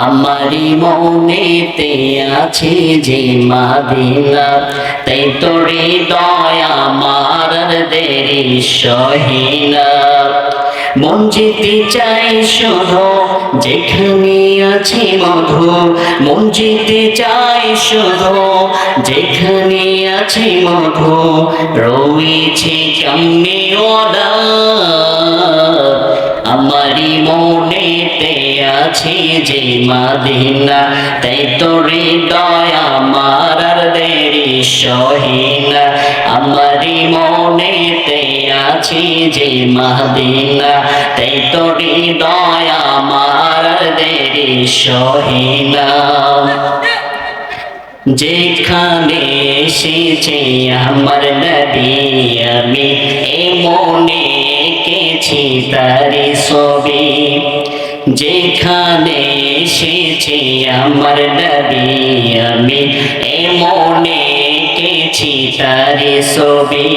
আমারি মনেতে আছে যে মাদিনা, তাই তোরে দয়া আমার দেরি সহিনা। মন যেতে চাই শুধু যেখানে আছে মধু। মন যেতে চাই শুধু যেখানে আছে মধু। রয়েছে কেমনে ওরা আমারি মনেতে আছে যে মাদিনা, তাই তোরে দয়া মারার দেরি সহিনা। আমারি মনেতে আছে যে মাদিনা, তাই তোরে দয়া মারার দেরি সহিনা। যেখানে এসেছে আমার নবী আমি এমনে এঁকেছি তারি ছবি। যেখানে এসেছে আমার নবী আমি এমনে এঁকেছি তারি ছবি।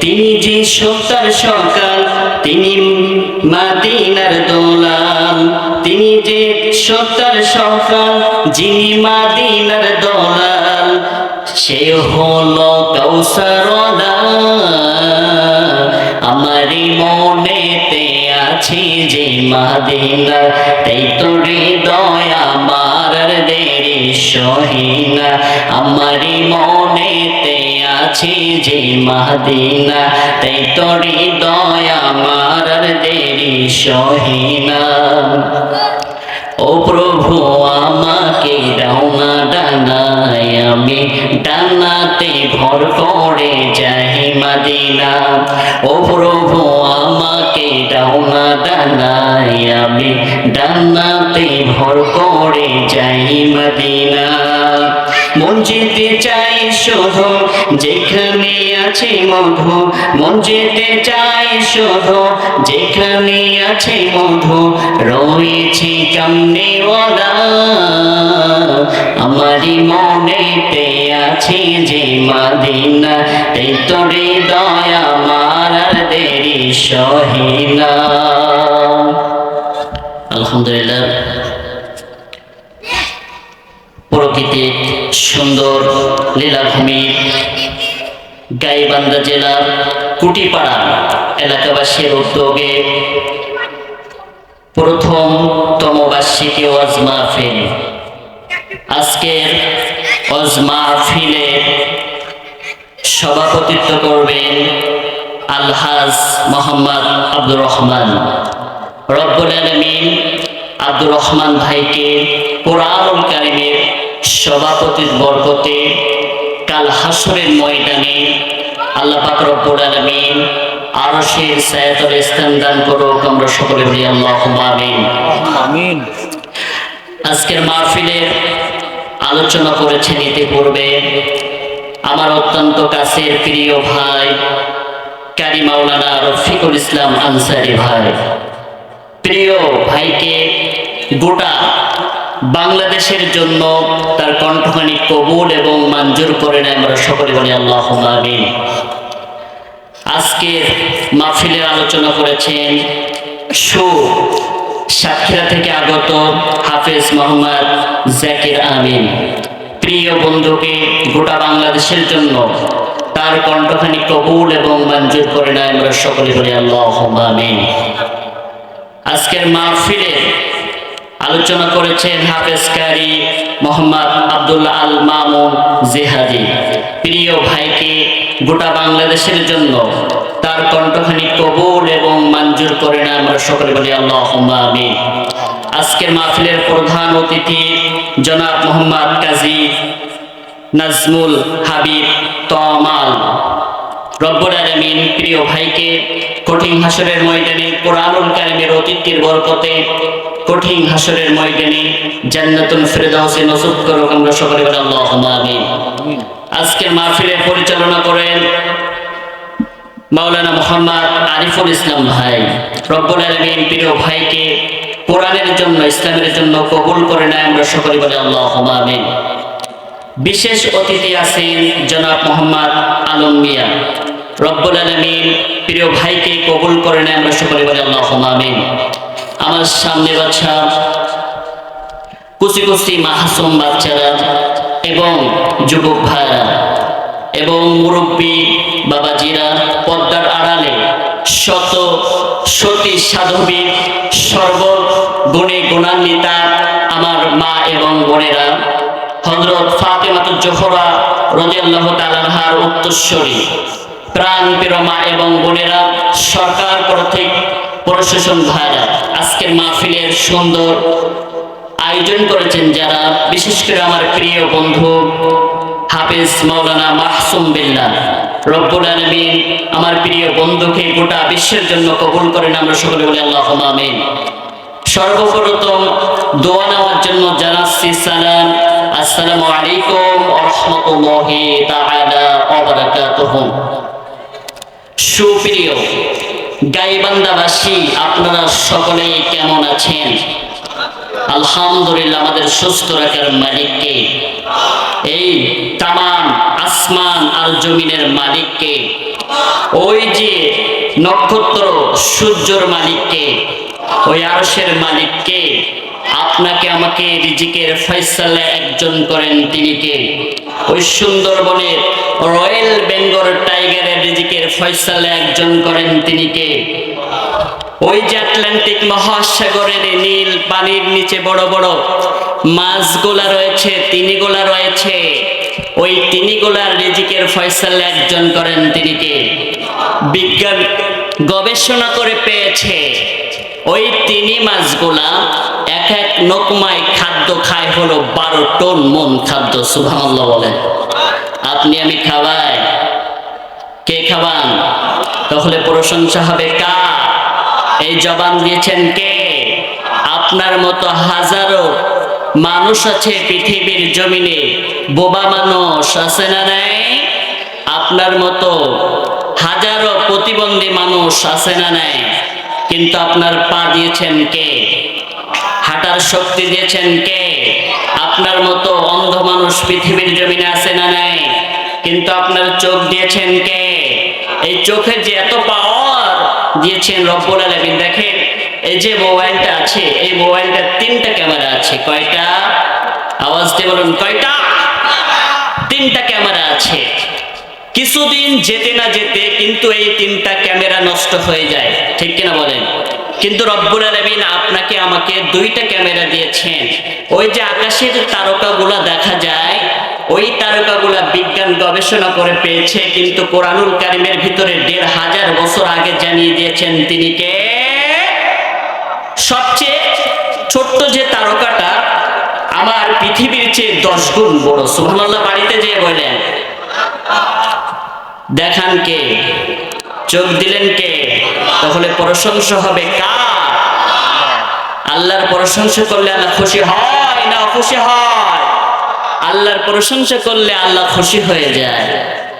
তিনি যে সত্তার সকাল, তিনি মাদিনার দোলাল। তিনি যে সত্তার সকাল, যিনি মাদিনার দোলাল। সে হলো কৌসর আমারই মনেতে আছি যে মাদিনা, তাই তোরে দয়া মারার দেরি সহিনা। আমারি মনেতে আছি যে মাদিনা, তাই তোরে দয়া মারার দেরি সহিনা। ও প্রভু, আমাকে ডাউনা ডানায় আমি ডানাতে ভর করে যাই মাদিনা। ও প্রভু, আমাকে ডাউনা ডানায় আমি ডানাতে ভর করে যাই মাদিনা। মন যেতে চাই শুধু, যেখানে আছে মধু। মন যেতে চাই শুধু, যেখানে আছে মধু। রয়েছে কেমনে ওরা আমারই মনেতে আছে যে মাদিনা তাই তোরে দয়া মারার দেরি সহিনা আলহামদুলিল্লাহ। প্রকৃতির সুন্দর লীলাভূমি। গাইবান্ধা জেলার কুটিপাড়া এলাকাবাসীর উদ্যোগে প্রথমতম বার্ষিকী ওয়াজ মাহফিল। আজকের ওয়াজ মাহফিলে সভাপতিত্ব করবেন আলহাজ মোহাম্মদ আব্দুর রহমান। রব্বুল আলমিন আব্দুর রহমান ভাইকে কোরআনুল কারিমের সভাপতির বরকতে কাল হাসরের ময়দানে আল্লাহ পাক রব্বুল আলমিন আরশের সায়াতল স্থান দান করুক আমরা সকলে আল্লাহ আমিন। আজকের মাহফিলের আলোচনা করেছেন ইতিপূর্বে আমার অত্যন্ত কাছের প্রিয় ভাই কারি মাওলানা রফিকুল ইসলাম আনসারি ভাই। প্রিয় ভাইকে গোটা বাংলাদেশের জন্য তার কণ্ঠখানি কবুল এবং মঞ্জুর করে নেয় আমরা সকলে বলি আল্লাহ আজকের মাহফিলের আলোচনা করেছেন সু সাতক্ষীরা থেকে আগত হাফেজ মোহাম্মদ জাকির আমিন। প্রিয় বন্ধুকে গোটা বাংলাদেশের জন্য তার কণ্ঠখানি কবুল এবং মঞ্জুর করে নেয় আমরা সকলে বলি আল্লাহ আজকের মাহফিলে আলোচনা করেছেন হাফেজ কারি মোহাম্মদ আবদুল্লাহ আল মামুন জেহাদি। প্রিয় ভাইকে, গোটা বাংলাদেশের জন্য তার কণ্ঠখানি কবুল এবং মঞ্জুর করে না আমরা সকলে বলি আল্লাহ আমিন। আজকের মাহফিলের প্রধান অতিথি জনাব মোহাম্মদ কাজী নাজমুল হাবিব তমাল। রব্বুল আলমিন, প্রিয় ভাইকে, কঠিন হাসরের ময়দানে কোরআনুল কারিমের অতিথির বরকতে কঠিন হাসরের ময়দানে জান্নাতুল ফেরদাউসে নসুব করুক আমরা সকলে বলে আল্লাহ আমিন। আজকের মাহফিলের পরিচালনা করেন মাওলানা মোহাম্মদ আরিফুল ইসলাম ভাই। রব্বুল আলমিন প্রিয় ভাইকে কোরআনের জন্য ইসলামের জন্য কবুল করে নেয় আমরা সকলে বলে আল্লাহ আমিন। বিশেষ অতিথি আছেন জনাব মোহাম্মদ আলম মিয়া। রব্বুল আলমিন প্রিয় ভাইকে কবুল করে নেয় আমরা সকলে বলে আল্লাহ আমিন। আমার সামনে বাচ্চা, কুচি কুচি মাহাসুম বাচ্চারা এবং যুবক ভাইরা এবং মুরব্বী বাবাজিরা পদ্মার আড়ালে শত সতী সাধবী সর্বগুণে গুণান্বিতা আমার মা এবং বোনেরা হজরত ফাতেমাতু জোহরা রাদিয়াল্লাহু তাআলার উত্তরস্বরী প্রাণ প্রিয় মা এবং বোনেরা সরকার কর্তৃক প্রশাসন ভাইরা আজকের মাহফিলের সুন্দর আয়োজন করেছেন যারা, বিশেষ করে আমার প্রিয় বন্ধু হাফেজ মাওলানা মাহসুম বিল্লাহ। রব্বুল আলমিন আমার প্রিয় বন্ধুকে গোটা বিশ্বের জন্য কবুল করেন, আমরা সকলে বলি আল্লাহ আমিন। সর্বপ্রথম দোয়া নেওয়ার জন্য জানাচ্ছি সালাম। আসসালামু আলাইকুম রাহমাতুল্লাহি তাআলা ওয়া বারাকাতুহু। সুপ্রিয় গাইবান্দাবাসী আপনারা সকলেই কেমন আছেন? আলহামদুলিল্লাহ, আমাদের সুস্থ রাখার মালিককে, এই তামান আসমান আর জমিনের মালিককে, ওই যে নক্ষত্র সূর্যর মালিককে, ওই আরশের মালিককে আপনাকে আমাকে রিজিকের ফয়সালা একজন করেন তিনি কে? ওই সুন্দরবনের রয়্যাল বেঙ্গল টাইগারের রিজিকের ফয়সালা একজন করেন তিনি কে? ওই যে আটলান্টিক মহাসাগরের নীল পানির নিচে বড় বড় মাছগুলা রয়েছে, তিনিগুলা রয়েছে। ওই তিনিগুলার রিজিকের ফয়সালা একজন করেন তিনি কে? বিজ্ঞান গবেষণা করে পেয়েছে। ওই তিনি মাছগুলা এক এক নকমায় খাদ্য খায় হলো বারো টন মন খাদ্য, সুবহানাল্লাহ বলেন। আপনি আমি খাওয়াই। কে খাওয়ান? তাহলে প্রশংসা হবে কার? এই জবান দিয়েছেন কে? আপনার মতো হাজারো মানুষ আছে পৃথিবীর জমিনে, বোবা মানুষ আছে না নাই? আপনার মতো হাজারো প্রতিবন্ধী মানুষ আছে না নাই? কিন্তু আপনার পা দিয়েছেন কে? হাঁটার শক্তি দিয়েছেন কে? আপনার মতো অন্ধ মানুষ পৃথিবীর জমিনে আছে না নাই? কিন্তু আপনার চোখ দিয়েছেন কে? এই চোখের যে এত পাওয়ার দিয়েছেন রব্বুল আলামিন, দেখেন, এই যে মোবাইলটা আছে, এই মোবাইলটা তিনটা ক্যামেরা আছে। কয়টা? আওয়াজ দিয়ে বলুন, কয়টা? তিনটা ক্যামেরা আছে। কিছুদিন যেতে না যেতে কিন্তু এই তিনটা ক্যামেরা নষ্ট হয়ে যায়। ঠিক কিনা বলেন? কিন্তু রব্বুল আলমিন আপনাকে আমাকে দুইটা ক্যামেরা দিয়েছেন। ওই যে আকাশের তারকাগুলা দেখা যায়, ওই তারকাগুলা বিজ্ঞান গবেষণা করে পেয়েছে, কিন্তু কোরআনুল কারিমের ভিতরে দেড় হাজার বছর আগে জানিয়ে দিয়েছেন তিনি কে? সবচেয়ে ছোট্ট যে তারকাটা আমার পৃথিবীর চেয়ে দশ গুণ বড়। সুবহানাল্লাহ বাড়িতে যেয়ে বলেন, দেখান কে? চোখ দিলেন কে? তাহলে প্রশংসা হবে কার? আল্লাহর প্রশংসা করলে আল্লাহ খুশি হয় না খুশি হয়? আল্লাহর প্রশংসা করলে আল্লাহ খুশি হয়ে যায়।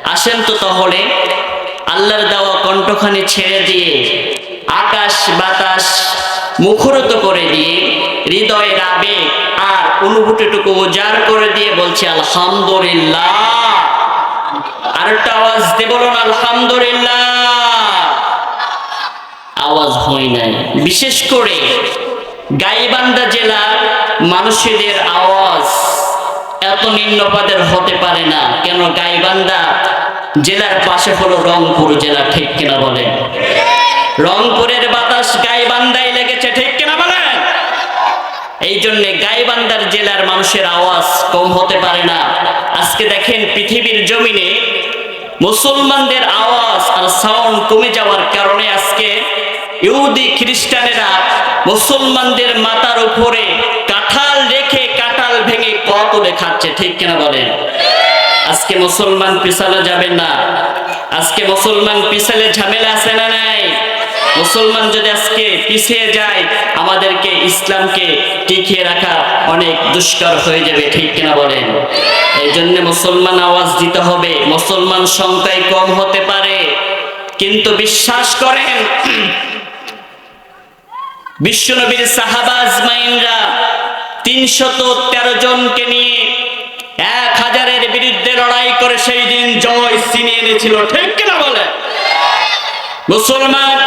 আসেন তো তাহলে, আল্লাহর দেওয়া কণ্ঠখানি ছেড়ে দিয়ে, আকাশ বাতাস মুখরত করে দিয়ে হৃদয়ের আবেগ আর অনুভূতিটুকু উজাড় করে দিয়ে বলছে, আলহামদুলিল্লাহ। আরেকটা আওয়াজ বলুন, আলহামদুলিল্লাহ। আওয়াজ হয় নাই। বিশেষ করে গাইবান্ধা জেলার মানুষদের আওয়াজ এত নিম্নপাদের হতে পারে না। কেন গাইবান্ধা জেলার পাশে হলো রংপুর জেলা, ঠিক কিনা বলেন? রংপুরের বাতাস গাইবান্ধায় লেগেছে, ঠিক কিনা বলেন? এই জন্যে গাইবান্ধার জেলার মানুষের আওয়াজ কম হতে পারে না। আজকে দেখেন পৃথিবীর জমিনে মুসলমানদের আওয়াজ আর সাউন্ড কমে যাওয়ার কারণে আজকে ইহুদি খ্রিস্টানেরা মুসলমানদের মাথার উপরে কাঁঠাল রেখে কাঁঠাল ভেঙে কতলে খাচ্ছে ঠিক কিনা বলেন? আজকে মুসলমান পিছালে যাবেন না। আজকে মুসলমান পিছালে ঝামেলা আছে না নাই? মুসলমান যদি আজকে পিছিয়ে যায়, আমাদেরকে ইসলামকে টিকিয়ে রাখা অনেক দুষ্কর হয়ে যাবে, ঠিক কিনা বলেন? এই জন্য মুসলমান আওয়াজ দিতে হবে। মুসলমান সংখ্যায় কম হতে পারে। কিন্তু বিশ্বাস করেন বিশ্বনবীর সাহাবা আজমাইনরা তিনশত তেরো জনকে নিয়ে এক হাজারের বিরুদ্ধে লড়াই করে সেই দিন জয় ছিনিয়ে এনেছিল, ঠিক কিনা বলে? মুসলমান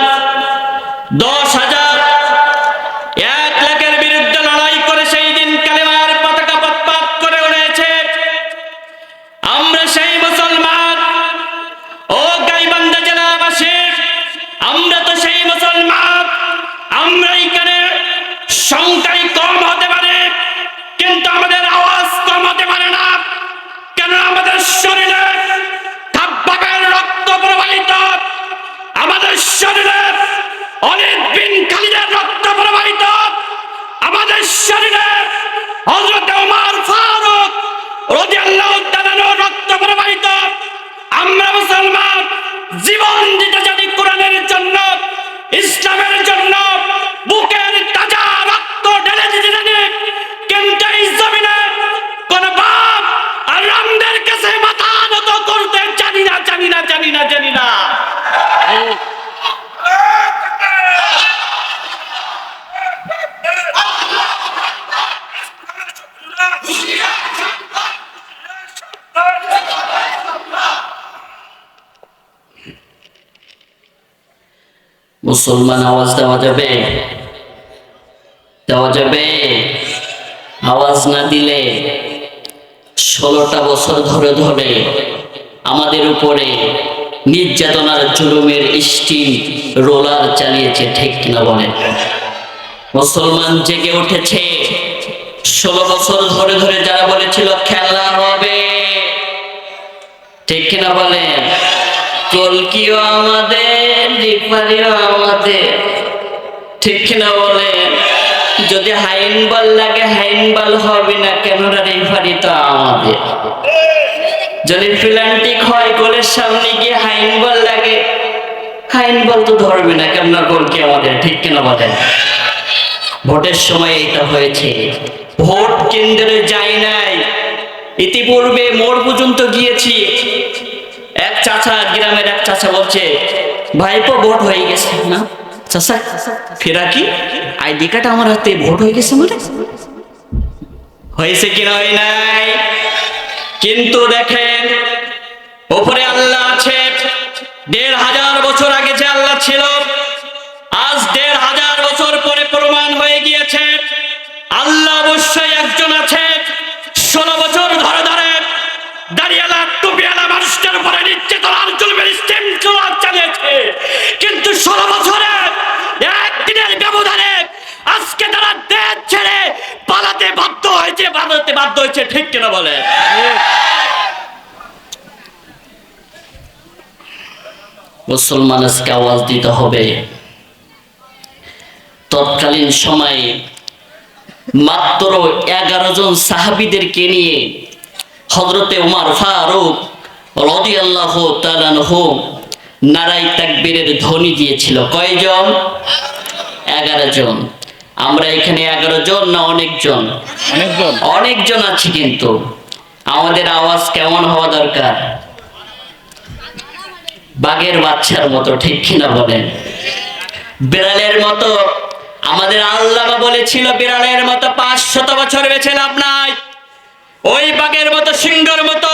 দশ হাজার এক লাখের বিরুদ্ধে লড়াই করে সেই দিন কালেমার পতাকা পতপাত করে উড়েছে। আমরা সেই মুসলমান, ও গাইবান্ধা জেলাবাসী, আমরা তো সেই মুসলমান। আমরা এখানে সংখ্যায় কম হতে পারে, কিন্তু আমাদের আওয়াজ কম হতে পারে না। কেন আমাদের শরীরে থাপ্পাকের রক্ত প্রবাহিত। আমাদের শরীরে অনেক বিন খালিদের রক্ত প্রবাহিত। আমাদের শরীরে হজরত ওমার ফারুক রাদিয়াল্লাহু তাআলার রক্ত প্রবাহিত। আমরা মুসলমান, জীবন দিতে যদি কোরআনের জন্য। ইসলামের জন্য বুকের তাজা রক্ত ঢেলে দিতে কিন্তু এই জমিনে কোন বাপ আর রামদের কাছে মাথা নত করতে জানি না জানি না জানি না জানি না। মুসলমান আওয়াজ দেওয়া যাবে? দেওয়া যাবে? আওয়াজ না দিলে ষোলোটা বছর ধরে ধরে আমাদের উপরে নির্যাতনার জুলুমের স্টিম রোলার চালিয়েছে, ঠিক কিনা বলেন? মুসলমান জেগে উঠেছে। ষোলো বছর ধরে ধরে যারা বলেছিল খেলা হবে, ঠিক কিনা বলেন? কলকিও আমাদের, রিফারিও আমাদের। ঠিক কিনা বলেন? যদি হাইন বল লাগে হাইন বল হবে না কেননা রেফারি তো আমাদের? যদি ফিলান্টিক হয়, গোলের সামনে গিয়ে হাইন বল লাগে হাইন বল তো ধরবে না কেননা গোল কি আমাদের? ঠিক কিনা বলেন? ভোটের সময় এটা হয়েছে। ভোট কেন্দ্রে যাই নাই। ইতিপূর্বে মোড় পর্যন্ত গিয়েছি। এক চাচা গ্রামের এক চাচা বলছে, ভাইপো, ভোট হয়ে গেছে। না, চাচা, ফেরা কি? আইডি কার্ড আমার হাতে ভোট হয়ে গেছে মানে? হয়েছে কি হয় নাই? কিন্তু দেখেন, ওপরে আল্লাহ আছে। দেড় হাজার বছর আগে যে আল্লাহ ছিল, আজ দেড় হাজার বছর পরে প্রমাণ হয়ে গিয়েছে। আল্লাহ অবশ্যই একজন আছে। ষোলো বছর ধরে মানুষদের উপরে নির্যাতনার জুলমের স্টেম চালিয়েছে। কিন্তু ষোলো বছরে একদিনের ব্যবধানে আজকে তারা দেশ ছেড়ে পালাতে বাধ্য হয়েছে, পালাতে বাধ্য হয়েছে, ঠিক কিনা বলে? মুসলমান আজকে আওয়াজ দিতে হবে। তৎকালীন সময়ে মাত্র এগারো জন সাহাবিদেরকে নিয়ে হজরতে উমার ফারুক রদি আল্লাহ তালানহ নারাই তাকবীরের ধ্বনি দিয়েছিল। কয়জন? এগারো জন। আমরা এখানে এগারো জন না অনেকজন? অনেকজন। আছি কিন্তু। আমাদের আওয়াজ কেমন হওয়া দরকার? বাঘের বাচ্চার মতো ঠিক কিনা বলেন? বিড়ালের মতো। আমাদের আল্লাহ বলেছিল বিড়ালের মতো পাঁচশত বছর বেঁচে লাভ নাই। ওই বাঘের মতো সিংহর মতো।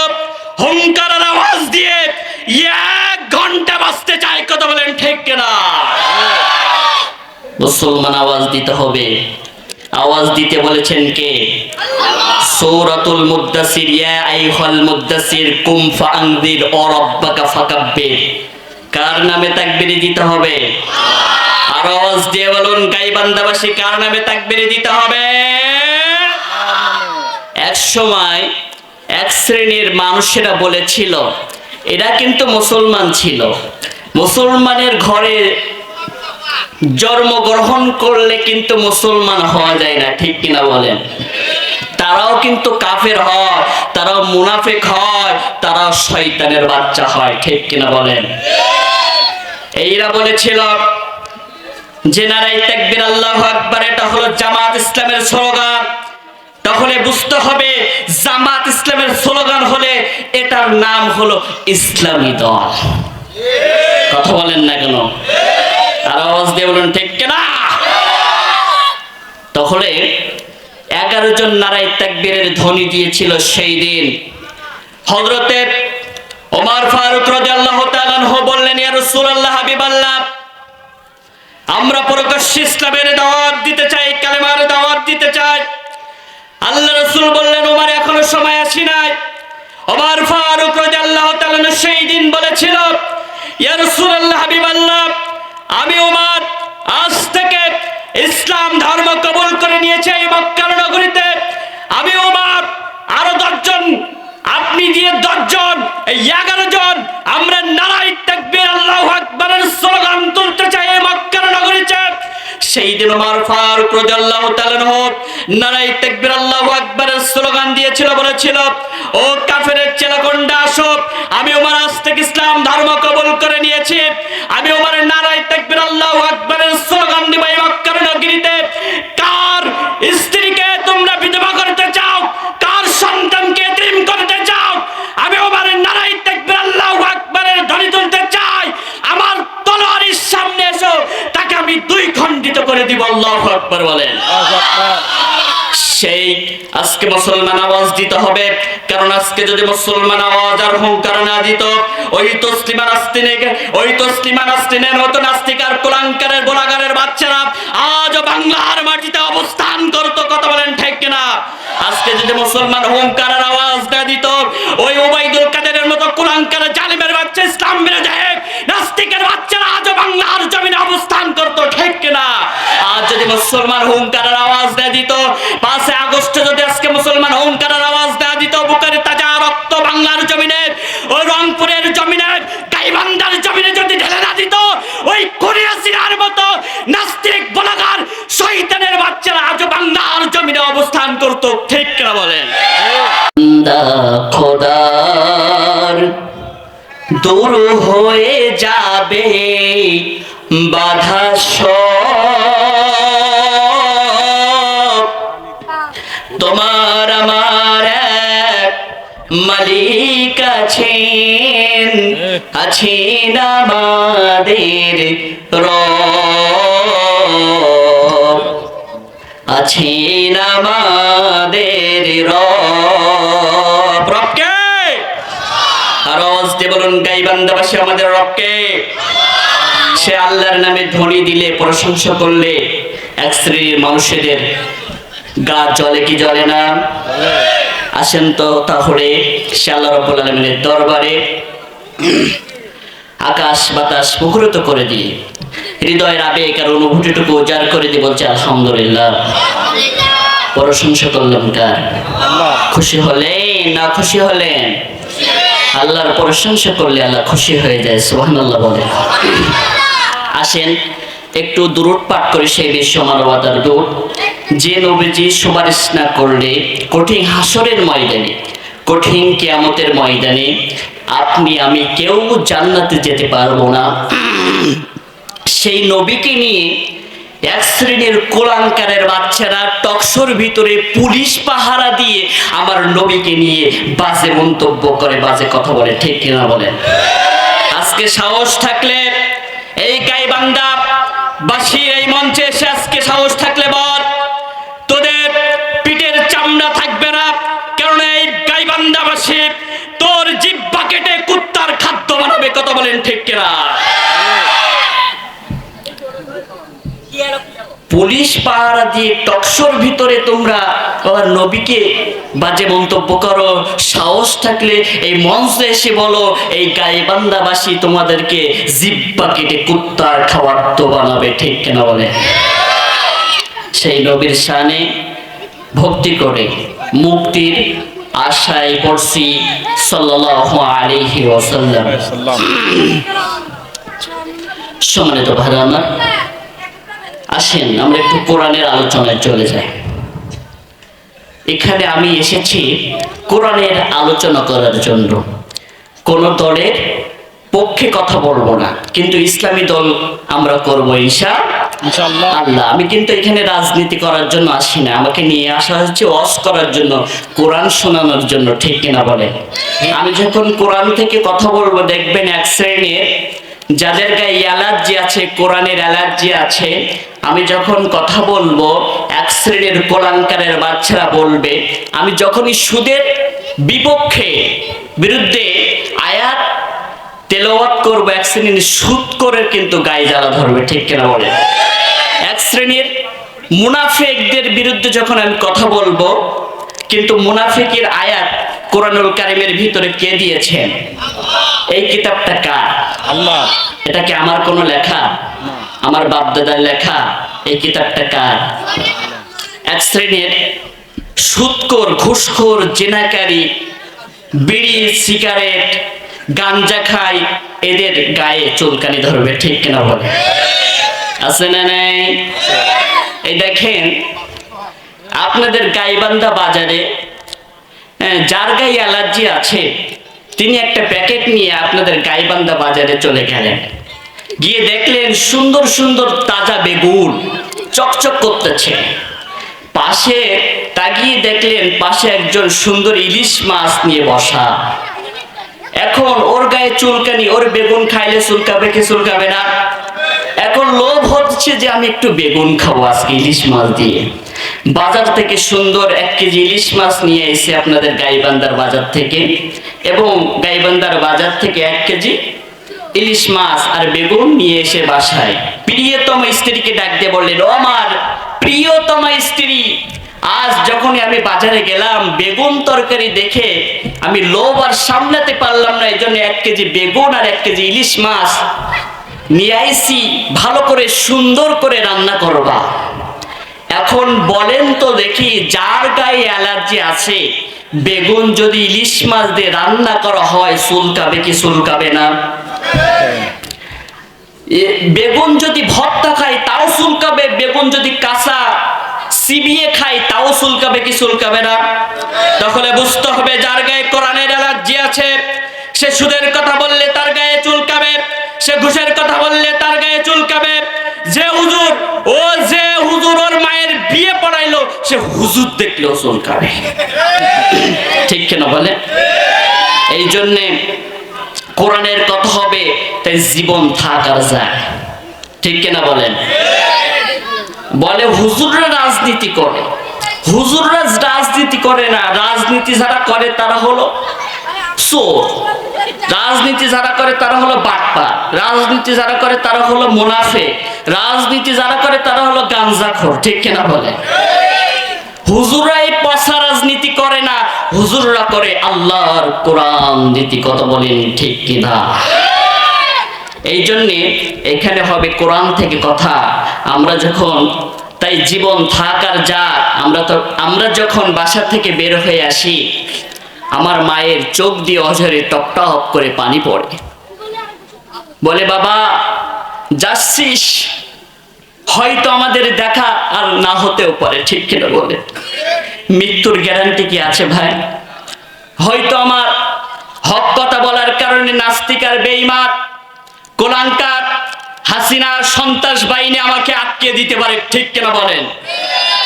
হুঙ্কারের আওয়াজ দিয়ে এক ঘণ্টা বাঁচতে চাই কথা বলেন ঠিক কিনা? মুসলমান আওয়াজ দিতে হবে। আওয়াজ দিতে বলেছেন কে? সূরাতুল মুদ্দাসির ইয়া আইয়ুহাল মুদ্দাসির কুম ফাআনদির, ও রাব্বাকা ফাকাব্বির। কার নামে তাকবীর দিতে হবে? আর আওয়াজ দিয়ে বলুন গাইবান্দাবাসী কার নামে তাকবীর দিতে হবে? এক সময় এক শ্রেণির মানুষেরা বলেছিল। এরা কিন্তু মুসলমান ছিল। মুসলমানের ঘরে জন্মগ্রহণ করলে কিন্তু মুসলমান হওয়া যায় না, ঠিক কিনা বলেন? তারাও কিন্তু কাফের হয়, তারাও মুনাফেক হয়, তারাও শয়তানের বাচ্চা হয়, ঠিক কিনা বলেন? এইরা বলেছিল যে নারাই তাকবীর, আল্লাহু আকবার, এটা হলো জামাত ইসলামের স্লোগান। তাহলে বুঝতে হবে জামাত ইসলামের স্লোগান হলে এটার নাম হলো ইসলামী দল। কথা বলেন না কেন? আর আওয়াজ দিয়ে বলুন, ঠিক কিনা? তাহলে এগারো জন নারাই তাকবীরের ধ্বনি দিয়েছিল সেই দিন। হযরতে ওমর ফারুক রাদিয়াল্লাহু তাআলা বললেন, ইয়া রাসূলুল্লাহ হাবিবাল্লাহ, আমরা প্রকাশ্যে ইসলামের দাওয়াত দিতে চাই, কালেমার দাওয়াত দিতে চাই। আল্লাহ রসুল বললেন, ওমার এখনও সময় আসি নাই। ওমর ফারুক রাদিয়াল্লাহু তাআলা সেই দিন বলেছিল, ইয়া রাসূলুল্লাহ হাবিবাল্লাহ, আমি ওমার আজ থেকে ইসলাম ধর্ম কবুল করে নিয়েছে এই মক্কার নগরীতে। আমি ওমার আরও দশজন, আপনি দিয়ে দশজন, এই এগারো জন, আমরা নারাই তাকবীর, আল্লাহু আকবারের স্লোগান তুলতে চাই এই মক্কার নগরীতে। সেই দিন ওমর ফারুক রাদিয়াল্লাহু নারায়ে তাকবীর আল্লাহু আকবারের স্লোগান দিয়েছিল, বলেছিল, ও কাফেরের চেলাকন্ডা আসো। আমি ওমর আজ থেকে ইসলাম ধর্ম কবুল করে নিয়েছি। আমি ওমর নারাই তাকবীর আল্লাহু আকবারের স্লোগান দিব এই মক্কার নগরীতে। আজকে মুসলমান আওয়াজ দিতে হবে। কারণ আজকে যদি মুসলমান আওয়াজ আর হুঙ্কার না দিত, ওই তসলিমা নাস্তিনে ওই তসলিমা নাস্তিনের মতো নাস্তিকার কুলাঙ্কারের গোলাগারের বাচ্চারা আজও বাংলার মাটিতে অবস্থান করতো, কথা বলেন ঠিক কিনা? আজকে যদি মুসলমান হুঙ্কারের আওয়াজ না দিত, ওই ওবাইদুল কাদেরের মতো কুলাঙ্কারের জালিমের বাচ্চা ইসলাম বিরোধী নাস্তিকের বাচ্চারা আজও বাংলার জমিনে অবস্থান করতো ঠিক কিনা আজ যদি মুসলমান হুঙ্কারের আওয়াজ না দিত পাঁচে আগস্ট যদি আজকে মুসলমান হুঙ্কারের আওয়াজ না দিত, বুকের তাজা রক্ত বাংলার জমিনে, ওই রংপুরের জমিনে, গাইবান্ধার জমিনে যদি ঢেলে না দিত, ওই কোরিয়া সিনার মতো নাস্তিক বলাগার শয়তানের বাচ্চারা আজও বাংলার জমিনে অবস্থান করতো, ঠিক কিনা বলেন? খোদার, দূর হয়ে যাবে, বাধা সব মালিক আছেন আছেন আমাদের রব। আছেন আমাদের রব। রবকে? আর আওয়াজ দিয়ে বলুন গাইবান্ধাবাসী আমাদের রবকে। সে আল্লাহর নামে ধ্বনি দিলে প্রশংসা করলে এক শ্রেণির মানুষেদের গা জ্বলে কি জ্বলে না? আসেন তো তাহলে সে আল্লাহ দরবারে আকাশ বাতাস মুখরিত করে দিয়ে, হৃদয়ের আবেগ আর অনুভূতিটুকু উজাড় করে দিয়ে বলছে, আলহামদুলিল্লাহ। প্রশংসা করলাম কার? খুশি হলেন না খুশি হলেন? আল্লাহর প্রশংসা করলে আল্লাহ খুশি হয়ে যায়, সুবহানাল্লাহ বলে। আসেন, একটু দূরত পাঠ করে, সেই বিশ্ব মানবতার দূর। যে নবীজি সুপারিশ না করলে কঠিন হাসরের ময়দানে, কঠিন কেয়ামতের ময়দানে আপনি, আমি কেউ জান্নাতে যেতে পারব না। সেই নবীকে নিয়ে এক শ্রেণির কোলাঙ্কারের বাচ্চারা টকশোর ভিতরে পুলিশ পাহারা দিয়ে আমার নবীকে নিয়ে বাজে মন্তব্য করে, বাজে কথা বলে, ঠিক কিনা বলেন? আজকে সাহস থাকলে এই গাইবান্ধা বাসির এই মঞ্চে পুলিশ পাহারা দিয়ে টকশোর ভিতরে তোমরা আবার নবীকে বাজে মন্তব্য করো সাহস থাকলে এই মঞ্চে এসে বলো এই গাইবান্ধাবাসী তোমাদেরকে জিব্বা কেটে কুত্তার খাবার তো বানাবে ঠিক কেনা বলে? সেই নবীর শানে ভক্তি করে মুক্তির আশায় পড়ছি সাল্লাল্লাহু আলাইহি ওয়াসাল্লাম। সম্মানিত ভাই আমার আসেন আমরা একটু কোরআনের আলোচনায় চলে যাই। এখানে আমি এসেছি কোরআনের আলোচনা করার জন্য। কোন দলের পক্ষে কথা বলব না কিন্তু ইসলামী দল আমরা করব ঈশা আল্লাহ। আমি কিন্তু এখানে রাজনীতি করার জন্য আসি না আমাকে নিয়ে আসা হচ্ছে ওয়াজ করার জন্য কোরআন শোনানোর জন্য ঠিক কিনা বলে আমি যখন কোরআন থেকে কথা বলব দেখবেন এক শ্রেণির যাদের গায়ে অ্যালার্জি আছে, কোরআনের অ্যালার্জি আছে, আমি যখন কথা বলব, এক শ্রেণির কোরআনকারের বাচ্চারা বলবে, আমি যখনই সুদের বিপক্ষে বিরুদ্ধে আয়াত তেলাওয়াত করব, এক শ্রেণির সুদ করে কিন্তু গায়ে জ্বালা ধরবে, ঠিক কিনা বলে? এক শ্রেণির মুনাফেকদের বিরুদ্ধে যখন আমি কথা বলব, কিন্তু মুনাফিকের আয়াত কোরআনুল কারিমের ভিতরে কে দিয়েছেন এই কিতাবটা কার? আল্লাহ। এটা কি আমার কোনো লেখা? আমার বাপ দাদার লেখা? এই কিতাবটা কার? এক শ্রেণির সুদখোর ঘুষখোর জেনাকারী বিড়ি সিগারেট গাঞ্জা খাই এদের গায়ে চুলকানি ধরবে ঠিক কিনা বলে? আছে না নাই? এই দেখেন আপনাদের গাইবান্ধা বাজারে যার গায়ে অ্যালার্জি আছে, তিনি একটা প্যাকেট নিয়ে আপনাদের গাইবান্ধা বাজারে চলে গেলেন। গিয়ে দেখলেন সুন্দর সুন্দর তাজা বেগুন চকচক করতেছে। পাশে তাকিয়ে দেখলেন পাশে একজন সুন্দর ইলিশ মাছ নিয়ে বসা। এখন ওর গায়ে চুলকানি, ওর বেগুন খাইলে চুলকাবে কি চুলকাবে না? এখন লোভ হচ্ছে যে আমি একটু বেগুন খাব আজকে ইলিশ মাছ দিয়ে। বাজার থেকে সুন্দর এক কেজি ইলিশ মাছ নিয়ে এসে আপনাদের গাইবান্দার বাজার থেকে এবং গাইবান্দার বাজার থেকে এক কেজি ইলিশ মাছ আর বেগুন নিয়ে এসে বাসায়। প্রিয়তম স্ত্রীকে ডাক দিয়ে বললেন, ও আমার প্রিয়তম স্ত্রী, আজ যখনই আমি বাজারে গেলাম, বেগুন তরকারি দেখে আমি লোভ আর সামলাতে পারলাম না এই জন্য এক কেজি বেগুন আর এক কেজি ইলিশ মাছ নিয়ে ভালো করে সুন্দর করে রান্না করবা। এখন বলেন তো দেখি, যার গায়ে অ্যালার্জি আছে, বেগুন যদি ইলিশ মাছ দিয়ে রান্না করা হয়, চুলকাবে কি চুলকাবে না? বেগুন যদি ভর্তা খাই তাও চুলকাবে, বেগুন যদি কাঁচা সিবিয়ে খাই তাও চুলকাবে কি চুলকাবে না? তাহলে বুঝতে হবে যার গায়ে কোরআনের অ্যালার্জি আছে। সে সুদের কথা বললে তার গায়ে চুলকাবে সে ঘুষের কথা বললে তার গায়ে চুলকাবে যে হুজুর, ও যে হুজুর ওর মায়ের বিয়ে পড়াইলো, সে হুজুর দেখলেও চুলকাবে ঠিক কেন বলে? এই জন্যে কোরআনের কথা হবে, তাই জীবন থাক আর যায়। ঠিক কিনা বলেন? বলে হুজুররা রাজনীতি করে। হুজুররা রাজনীতি করে না, রাজনীতি যারা করে তারা হলো চোর। রাজনীতি যারা করে তারা হলো বাটপা রাজনীতি যারা করে তারা হলো মুনাফে। রাজনীতি যারা করে তারা হলো গাঞ্জাখোর ঠিক কিনা বলে? হুজুররা এই পচা রাজনীতি করে না, হুজুররা করে আল্লাহর কোরআন নীতি। কত বলেন ঠিক কিনা? এই জন্যে এখানে হবে কোরআন থেকে কথা। আমরা যখন তাই জীবন থাক আর যা আমরা তো আমরা যখন বাসা থেকে বের হয়ে আসি আমার মায়ের চোখ দিয়ে অঝরে টপ টপ করে পানি পড়ে। বলে, বাবা, যাচ্ছিস? হয়তো আমাদের দেখা আর না হতেও পারে। ঠিক কিনা বলে। মৃত্যুর গ্যারান্টি কি আছে ভাই? হয়তো আমার হক কথা বলার কারণে নাস্তিক আর কোলাঙ্কার হাসিনা সন্ত্রাস বাহিনী আমাকে আটকে দিতে পারে, ঠিক কিনা বলেন?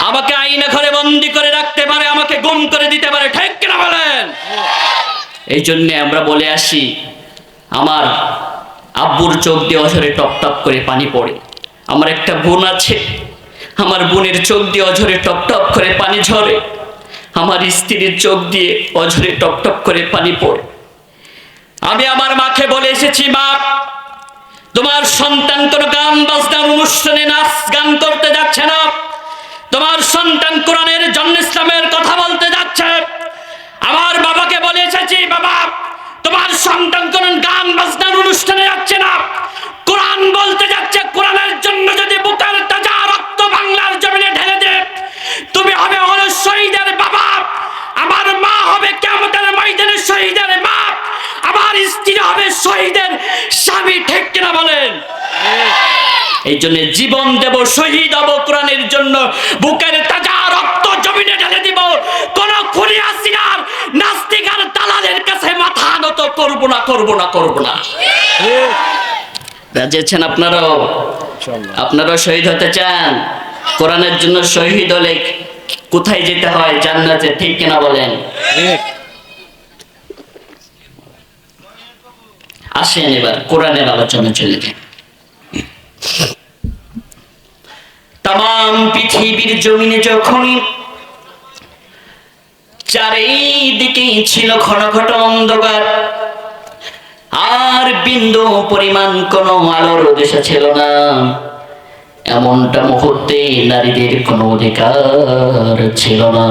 আমাকে আইনে ঘরে বন্দি করে রাখতে পারে, আমাকে গুম করে দিতে পারে, ঠিক কিনা বলেন? এই জন্যে আমরা বলে আসি, আমার আব্বুর চোখ দিয়ে অঝরে টপ টপ করে পানি পড়ে। আমার একটা বোন আছে, আমার বোনের চোখ দিয়ে অঝরে টপ টপ করে পানি ঝরে। আমার স্ত্রীর চোখ দিয়ে অঝরে টপ টপ করে পানি পড়ে। আমি আমার মাকে বলে এসেছি, মা তোমার সন্তান কোন গান বাজনার অনুষ্ঠানে নাচ গান করতে যাচ্ছে না। তোমার সন্তান কোরআনের জন্য ইসলামের কথা বলতে যাচ্ছে। আমার বাবাকে বলে এসেছি, বাবা, তোমার সন্তান কোন গান বাজনার অনুষ্ঠানে যাচ্ছে না। কোরআন বলতে যাচ্ছে, কোরআনের জন্য যদি বুকের তাজা রক্ত বাংলার জমিনে ঢেলে দে, তুমি হবে হলো শহীদের বাবা। আমার মা হবে কেমতের ময়দানে শহীদের মা আমার স্ত্রী হবে শহীদের স্বামী ঠিক কিনা বলেন? এই জন্য জীবন দেব শহীদ হব কোরআনের জন্য। বুকের তাজা রক্ত জমিনে ঢেলে দিব। কোন খুনি আসিনার নাস্তিক আর দালালের কাছে মাথা নত করব না করব না করব না। রাজেছেন আপনারাও? আপনারাও শহীদ হতে চান? কোরআনের জন্য শহীদ হলে কোথায় যেতে হয় জান্নাতে ঠিক কিনা বলেন? আসেন এবার, কোরআনের আলোচনা চলে যায় তাম পৃথিবীর জমিনে যখনই চারিদিকে ছিল ঘন ঘট অন্ধকার, আর বিন্দু পরিমাণ কোনো আলোর দেশে ছিল না। এমনটা মুহূর্তে নারীদের কোনো অধিকার ছিল না।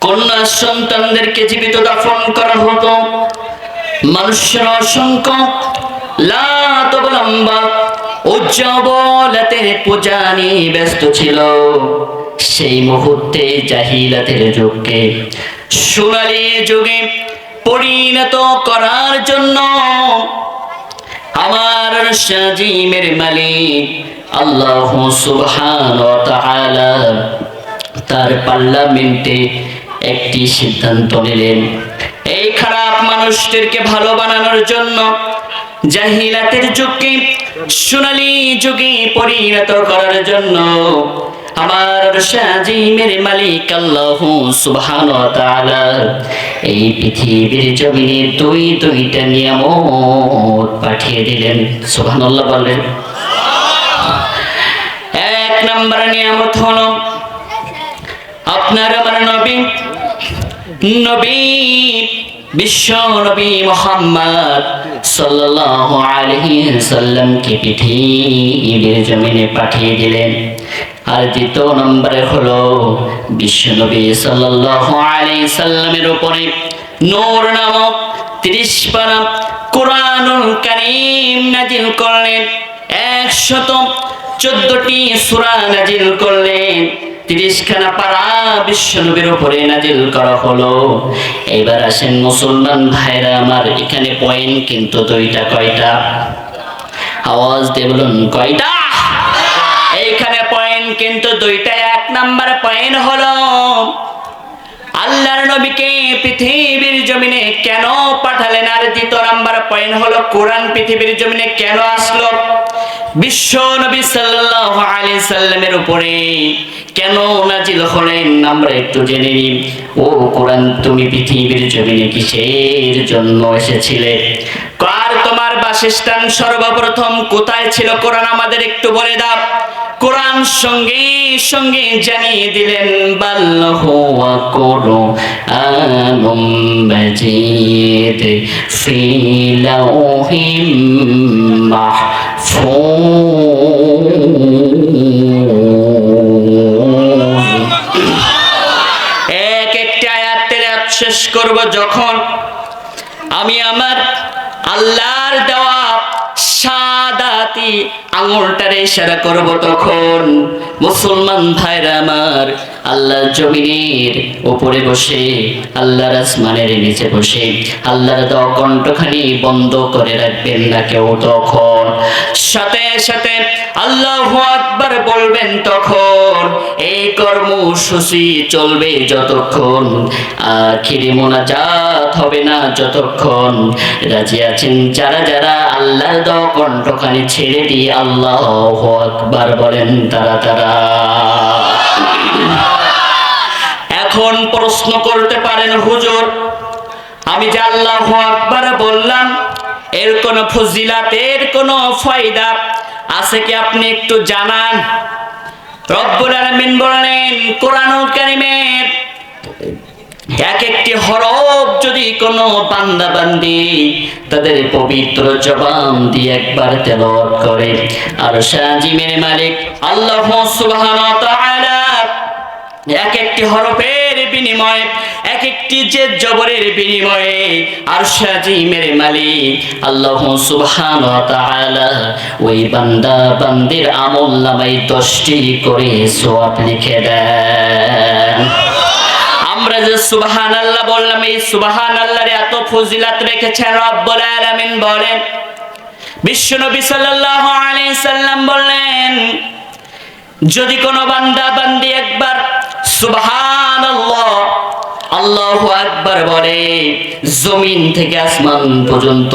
কন্যা সন্তানদেরকে জীবিত দাফন করা হতো। মানুষের অসংখ্য লাত অবলম্বা উজ্জ্বলতের পূজা নিয়ে ব্যস্ত ছিল। সেই মুহূর্তে জাহিলাতের যুগকে সোনালী যুগে পরিণত করার জন্য আমার সাজিমের মালিক আল্লাহ সুবহান তার পার্লামেন্টে একটি সিদ্ধান্ত নিলেন। এই খারাপ মানুষদেরকে ভালো বানানোর জন্য জাহিলাতের যুগকে সোনালী যুগে পরিণত করার জন্য আমার মালিক আল্লাহ এই পৃথিবীর দুই দুইটা পাঠিয়ে দিলেন। বলেন এক নম্বর আপনার আমার নবী নবী, বিশ্ব নবী মোহাম্মদ সাল্লাল্লাহু আলাইহি সাল্লামকে পৃথিবীর জমিনে পাঠিয়ে দিলেন। আর উপরে নূর নামক তিরিশ পারা কোরআনুল কারীম নাজিল করলেন। একশত চোদ্দটি সূরা নাজিল করলেন। তিরিশখানা পারা বিশ্বনবীর উপরে নাজিল করা হলো। এবার আসেন মুসলমান ভাইরা, আমার এখানে পয়েন্ট কিন্তু দুইটা, কয়টা? আওয়াজ দিয়ে বলুন, কয়টা? পয়েন্ট কিন্তু দুইটা, এক নাম্বার পয়েন্ট হলো, আল্লাহর নবীকে পৃথিবীর জমিনে কেন পাঠালেন? আর দ্বিতীয় নাম্বার পয়েন্ট হলো, কোরআন পৃথিবীর জমিনে কেন আসলো? বিশ্ব নবী সাল্লাল্লাহু আলাইহি সাল্লামের উপরে কেন নাজিল হলেন? আমরা একটু জেনে নিই। ও কোরআন, তুমি পৃথিবীর জমিনে কিসের জন্য এসেছিলে? কার তোমার বাসস্থান সর্বপ্রথম? কোথায় ছিল কোরআন? আমাদের একটু বলে দাও। কোরআন সঙ্গে সঙ্গে জানিয়ে দিলেন বাল্লাহু করু আনুম মাজিদ ফি লাউহিম মাহফুজ। করব যখন আমি আমার আল্লাহর দেওয়া সাদাতি আঙুলটারে ইশারা করব তখন মুসলমান ভাইরা আমার আল্লাহর জমিনের উপরে বসে, আল্লাহর আসমানের নিচে বসে, আল্লাহর দেওয়া কণ্ঠখানি বন্ধ করে রাখবেন না কেউ তখন। সাথে সাথে আল্লাহ আকবার বলবেন তখন এই কর্মসূচি চলবে যতক্ষণ। আখিরি মোনাজাত হবে না যতক্ষণ। রাজি আছেন যারা যারা আল্লাহর দ কণ্ঠখানি ছেড়ে দিয়ে আল্লাহ আকবার বলেন তারা তারা। এখন প্রশ্ন করতে পারেন হুজুর, আমি যে আল্লাহ আকবার বললাম এর কোন ফজিলাত, এর কোন ফায়দা আছে কি আপনি একটু জানান? রব্বুল আলামিন বললেন, কোরআনুল কারীমের এক একটি হরফ যদি কোনো বান্দা বান্দি তাদের পবিত্র জবান দিয়ে একবার তেলাওয়াত করে। আর সাজিমের মালিক আল্লাহ সুবহানাহু ওয়া তাআলা এক একটি হরফের বিনিময়ে এক একটি যে জবরের বিনিময়ে আর সাজিমের মালিক, আল্লাহ সুবহান ওই বান্দা বান্দির আমল নামাই দশটি করে সোয়াব লিখে দেন। আমরা যে সুবহান আল্লাহ বললাম, এই সুবহান আল্লাহর এত ফজিলাত রেখেছেন রব্বুল আলামিন বলেন বিশ্বনবী সাল্লাল্লাহু আলাইহি সাল্লাম বললেন, যদি কোনো বান্দা বান্দি একবার সুবহানাল্লাহ আল্লাহু একবার বলে, জমিন থেকে আসমান পর্যন্ত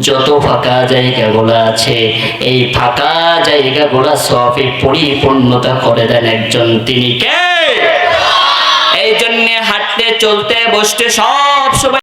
যত ফাঁকা জায়গাগুলো আছে, এই ফাঁকা জায়গাগুলো সবই পরিপূর্ণতা করে দেন একজন তিনি। কে? এই জন্য হাঁটতে, চলতে, বসতে সব সময়